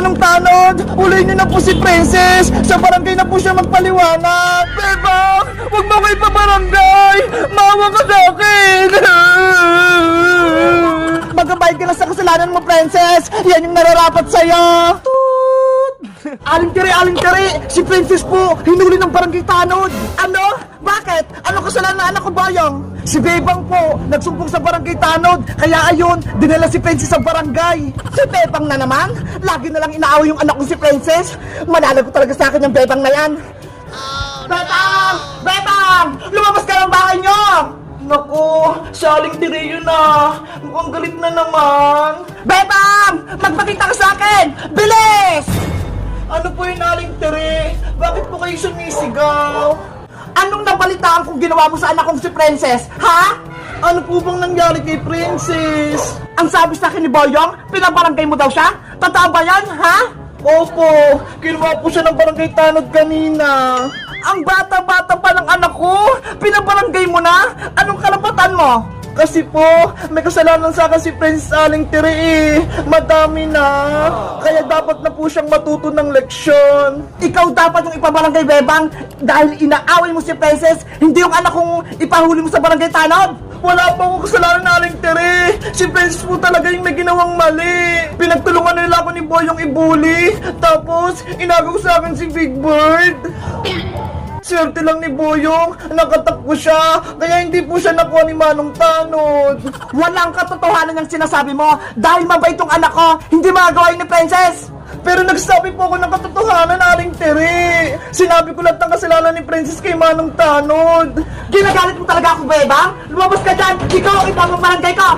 Manong Tanod, uli niyo na po si Princess. Sa barangay na po siya magpaliwanag. Bebang, huwag mo ko ipabarangay. Mawa ka sa akin. Magbabayad ka na sa kasalanan mo, Princess. Yan yung nararapat sa'yo. Aling tiri, aling tiri! Si Princess po, hinuli ng barangay tanod! Ano? Bakit? Ano kasalanan ng anak ko, Bayang? Si Bebang po, nagsumbong sa barangay tanod, kaya ayun, dinala si Princess sa barangay. Si Bebang na naman? Lagi na lang inaaway yung anak ko si Princess. Manalo ko talaga sa akin yung Bebang na yan. Bebang! Bebang! Lumabas ka ng bahay niyo! Naku, si Aling Tiri yun na. Mukhang galit na naman. Bebang! Magpakita ka sa akin! Bilis! Ano po yun, Aling Tiri? Bakit po kayo sumisigaw? Anong nabalitaan kung ginawa mo sa anak kong si Princess? Ha? Ano po bang nangyari kay Princess? Ang sabi sa akin ni Boyong, pinabarangay mo daw siya? Totoo ba yan, ha? Opo, kinuha po siya ng barangay tanod kanina. Ang bata-bata pa ng anak ko, pinabarangay mo na? Anong karapatan mo? Kasi po, may kasalanan sa akin si Prince Aling Tiri eh. Madami na. Kaya dapat na po siyang matuto ng leksyon. Ikaw dapat yung ipabarangay bebang dahil inaaway mo si Princess, hindi yung anak kong ipahuli mo sa barangay tanod. Wala pa akong kasalanan na Aling Tiri. Si Princess po talaga yung may ginawang mali. Pinagtulungan nila ako ni Boyong ibuli. Tapos, inagaw sa akin si Big Bird. Swerte lang ni Boyong, nakatakbo siya, kaya hindi po siya nakuha ni Manong Tanod. Walang katotohanan yung sinasabi mo, dahil mabait tong anak ko, hindi magagawa yun ni Princess. Pero nagsabi po ako ng katotohanan, Aling Tere. Sinabi ko lahat ng kasalanan ni Princess kay Manong Tanod. Ginagalit mo talaga ako, Bebang? Lumabas ka dyan, ikaw ang ipamamarangay ko.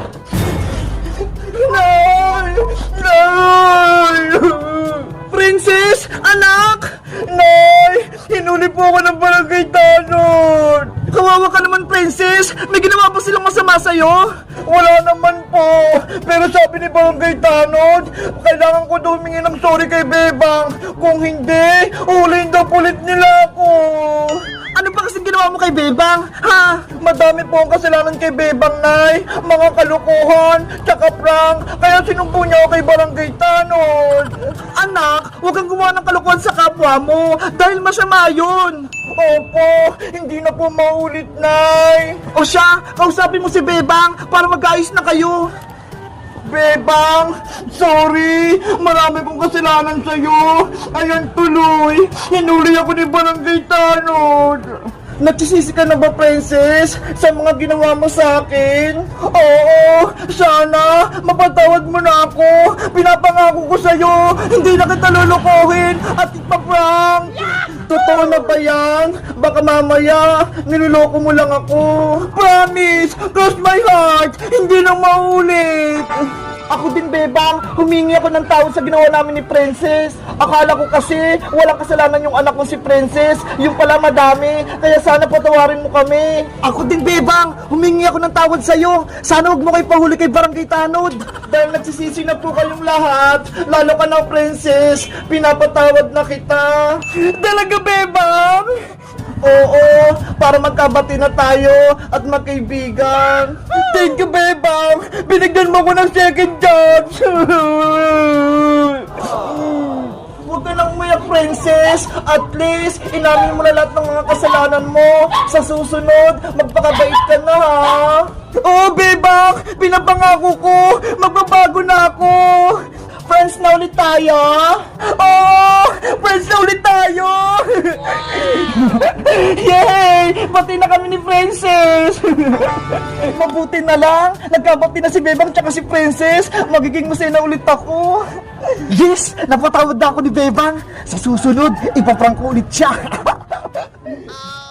Nay! Nay! Princess! May ginawa ba silang masama sa'yo? Wala naman po! Pero sabi ni barangay tanod, kailangan ko daw humingi ng sorry kay Bebang. Kung hindi, ulihin daw pulit nila ginawa mo kay Bebang? Ha? Madami po ang kasalanan kay Bebang, Nay. Mga kalukuhan, tsaka prank. Kaya sinumpo niya ako kay Barangay Tanod. Anak, huwag kang gumawa ng kalukuhan sa kapwa mo. Dahil masama yun. Opo, hindi na po maulit, Nay. O siya, kausapin mo si Bebang para mag-ayos na kayo. Bebang, sorry. Marami kong kasalanan sa'yo. Ayan tuloy. Hinuli ako ni Barangay Tanod. Nagsisisi ka na ba, Princess? Sa mga ginawa mo sa akin? Oo, sana mapatawad mo na ako. Pinapangako ko sa'yo, hindi na kita lulukuhin at ipaprank. Totoo na ba yan? Baka mamaya, niloloko mo lang ako. Promise, cross my heart, hindi na maulit. Ako din, Bebang. Humingi ako ng tawad sa ginawa namin ni Princess. Akala ko kasi walang kasalanan yung anak ko si Princess. Yung pala madami. Kaya sana patawarin mo kami. Ako din, Bebang. Humingi ako ng tawad sa'yo. Sana huwag mo kayo pahuli kay Barangay Tanod. Dahil nagsisisi na po kayong lahat. Lalo ka na, Princess. Pinapatawad na kita. Talaga, Bebang? Oo, para magkabati na tayo at magkaibigan. Thank you, Bebang! Binigyan mo ko ng second chance! Huwag ka nang umiyak, princess! At least, inamin mo na lahat ng mga kasalanan mo. Sa susunod, magpakabait ka na, ha? Oo, Bebang! Pinapangako ko! Magbabago na ako! Friends na ulit tayo! Oo! Friends na ulit tayo! Yay! Pati na kami ni Princess! Mabuti na lang, nagkabati na si Bebang tsaka si Princess. Magiging masaya na ulit ako. Yes! Napatawad na ako ni Bebang. Sa susunod, ipaprank ko ulit siya.